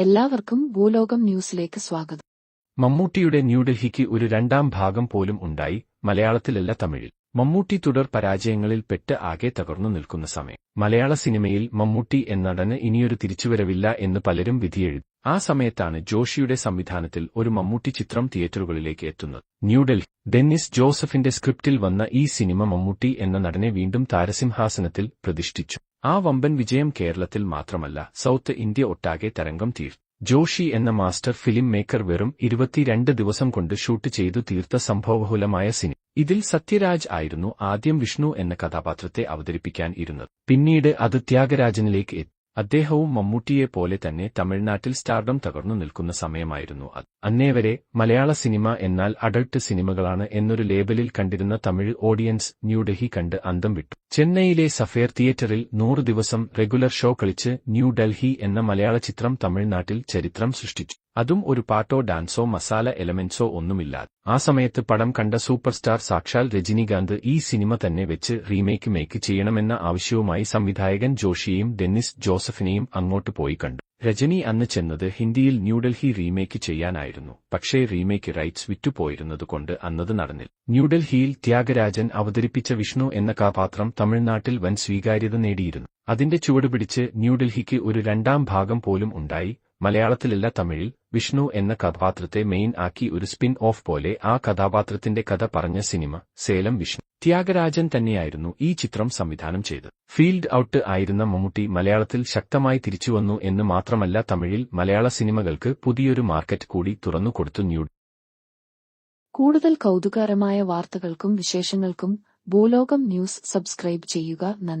എല്ലാവർക്കും ഭൂലോകം ന്യൂസിലേക്ക് സ്വാഗതം. മമ്മൂട്ടിയുടെ ന്യൂഡൽഹിക്ക് ഒരു രണ്ടാം ഭാഗം പോലും ഉണ്ടായി മലയാളത്തിലല്ല തമിഴിൽ. മമ്മൂട്ടി തുടർ പരാജയങ്ങളിൽ പെട്ട് ആകെ തകർന്നു നിൽക്കുന്ന സമയം. മലയാള സിനിമയിൽ മമ്മൂട്ടി എന്ന നടന് ഇനിയൊരു തിരിച്ചുവരവില്ല എന്ന് പലരും വിധിയെഴുതി. ആ സമയത്താണ് ജോഷിയുടെ സംവിധാനത്തിൽ ഒരു മമ്മൂട്ടി ചിത്രം തിയേറ്ററുകളിലേക്ക് എത്തുന്നത്. ന്യൂഡൽഹി ഡെന്നിസ് ജോസഫിന്റെ സ്ക്രിപ്റ്റിൽ വന്ന ഈ സിനിമ മമ്മൂട്ടി എന്ന നടനെ വീണ്ടും താരസിംഹാസനത്തിൽ പ്രതിഷ്ഠിച്ചു. ആ വമ്പൻ വിജയം കേരളത്തിൽ മാത്രമല്ല സൗത്ത് ഇന്ത്യ ഒട്ടാകെ തരംഗം തീർത്തു ജോഷി എന്ന മാസ്റ്റർ ഫിലിം മേക്കർ വെറും ഇരുപത്തിരണ്ട് ദിവസം കൊണ്ട് ഷൂട്ട് ചെയ്തു തീർത്ത സംഭവബഹുലമായ സിനിമ ഇതിൽ സത്യരാജ് ആയിരുന്നു ആദ്യം വിഷ്ണു എന്ന കഥാപാത്രത്തെ അവതരിപ്പിക്കാൻ ഇരുന്നത്. പിന്നീട് അത് ത്യാഗരാജനിലേക്ക് എത്തി. അദ്ദേഹവും മമ്മൂട്ടിയെ പോലെ തന്നെ തമിഴ്നാട്ടിൽ സ്റ്റാർഡം തകർന്നു നിൽക്കുന്ന സമയമായിരുന്നു അത്. അന്നേവരെ മലയാള സിനിമ എന്നാൽ അഡൾട്ട് സിനിമകളാണ് എന്നൊരു ലേബലിൽ കണ്ടിരുന്ന തമിഴ് ഓഡിയൻസ് ന്യൂഡൽഹി കണ്ട് അന്തം വിട്ടു. ചെന്നൈയിലെ സഫേർ തിയേറ്ററിൽ നൂറ് ദിവസം റെഗുലർ ഷോ കളിച്ച് ന്യൂഡൽഹി എന്ന മലയാള ചിത്രം തമിഴ്നാട്ടിൽ ചരിത്രം സൃഷ്ടിച്ചു. അതും ഒരു പാട്ടോ ഡാൻസോ മസാല എലമെന്റ്സോ ഒന്നുമില്ലാതെ. ആ സമയത്ത് പടം കണ്ട സൂപ്പർ സ്റ്റാർ സാക്ഷാൽ രജനികാന്ത് ഈ സിനിമ തന്നെ വെച്ച് റീമേക്ക് മേക്ക് ചെയ്യണമെന്ന ആവശ്യവുമായി സംവിധായകൻ ജോഷിയെയും ഡെന്നിസ് ജോസഫിനെയും അങ്ങോട്ട് പോയി കണ്ടു. രജനി അന്ന് ചെന്നത് ഹിന്ദിയിൽ ന്യൂഡൽഹി റീമേക്ക് ചെയ്യാനായിരുന്നു. പക്ഷേ റീമേക്ക് റൈറ്റ്സ് വിറ്റുപോയിരുന്നതുകൊണ്ട് അന്നത് നടന്നില്ല. ന്യൂഡൽഹിയിൽ ത്യാഗരാജൻ അവതരിപ്പിച്ച വിഷ്ണു എന്ന കഥാപാത്രം തമിഴ്നാട്ടിൽ വൻ സ്വീകാര്യത നേടിയിരുന്നു. അതിന്റെ ചുവടുപിടിച്ച് ന്യൂഡൽഹിക്ക് ഒരു രണ്ടാം ഭാഗം പോലും ഉണ്ടായി. മലയാളത്തിലല്ല തമിഴിൽ വിഷ്ണു എന്ന കഥാപാത്രത്തെ മെയിൻ ആക്കി ഒരു സ്പിൻ ഓഫ് പോലെ ആ കഥാപാത്രത്തിന്റെ കഥ പറഞ്ഞ സിനിമ സേലം വിഷ്ണു. ത്യാഗരാജൻ തന്നെയായിരുന്നു ഈ ചിത്രം സംവിധാനം ചെയ്തത്. ഫീൽഡ് ഔട്ട് ആയിരുന്ന മമ്മൂട്ടി മലയാളത്തിൽ ശക്തമായി തിരിച്ചുവന്നു എന്ന് മാത്രമല്ല തമിഴിൽ മലയാള സിനിമകൾക്ക് പുതിയൊരു മാർക്കറ്റ് കൂടി തുറന്നുകൊടുത്തു ന്യൂ കൂടുതൽ കൗതുകകരമായ വാർത്തകൾക്കും വിശേഷങ്ങൾക്കും ഭൂലോകം ന്യൂസ് സബ്സ്ക്രൈബ് ചെയ്യുക നന്ദി.